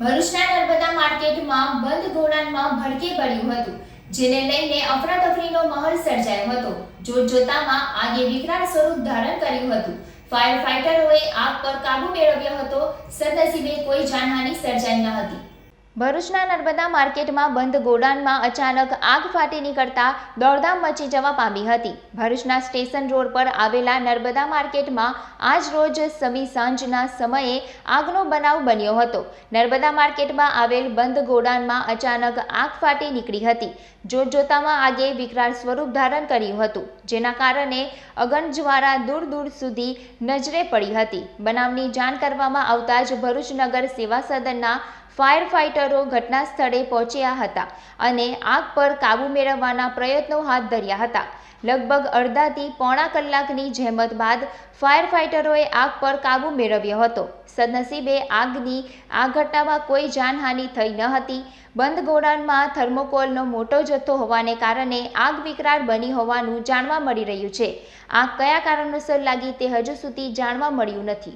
ભરૂચના નર્મદા માર્કેટમાં બંધ ગોડાઉનમાં ભડકી પડ્યું હતું, જેને લઈને અફરાતફરીનો માહોલ સર્જાયો હતો. જોત જોતામાં આગે વિકરાળ સ્વરૂપ ધારણ કર્યું હતું. ફાયર ફાઇટરોએ આગ પર કાબુ મેળવ્યો હતો. સદનસીબે કોઈ જાનહાની સર્જાઈ ન હતી. ભરૂચના નર્મદા માર્કેટમાં બંધ ગોડાઉનમાં અચાનક આગ ફાટી નીકળતા દોડધામ મચી જવા પામી હતી. ભરૂચના સ્ટેશન રોડ પર આવેલા નર્મદા માર્કેટમાં આજ રોજ સમી સાંજના સમયે આગનો બનાવ બન્યો હતો. નર્મદા માર્કેટમાં આવેલ બંધ ગોડાઉનમાં અચાનક આગ ફાટી નીકળી હતી. જોતજોતામાં આગે વિકરાળ સ્વરૂપ ધારણ કર્યું હતું, જેના કારણે અગનજવાળા દૂર દૂર સુધી નજરે પડી હતી. બનાવની જાણ કરવામાં આવતા જ ભરૂચ નગર સેવા સદનના ફાયર ફાઇટરો ઘટના સ્થળે પહોંચ્યા હતા અને આગ પર કાબૂ મેળવવાના પ્રયત્નો હાથ ધર્યા હતા. લગભગ અડધાથી પોણા કલાકની જહેમત બાદ ફાયર ફાઇટરોએ આગ પર કાબૂ મેળવ્યો હતો. સદનસીબે આગની આ ઘટનામાં કોઈ જાનહાનિ થઈ ન હતી. બંધ ગોડાઉનમાં થર્મોકોલનો મોટો જથ્થો હોવાને કારણે આગ વિકરાળ બની હોવાનું જાણવા મળી રહ્યું છે. આગ કયા કારણોસર લાગી તે હજુ સુધી જાણવા મળ્યું નથી.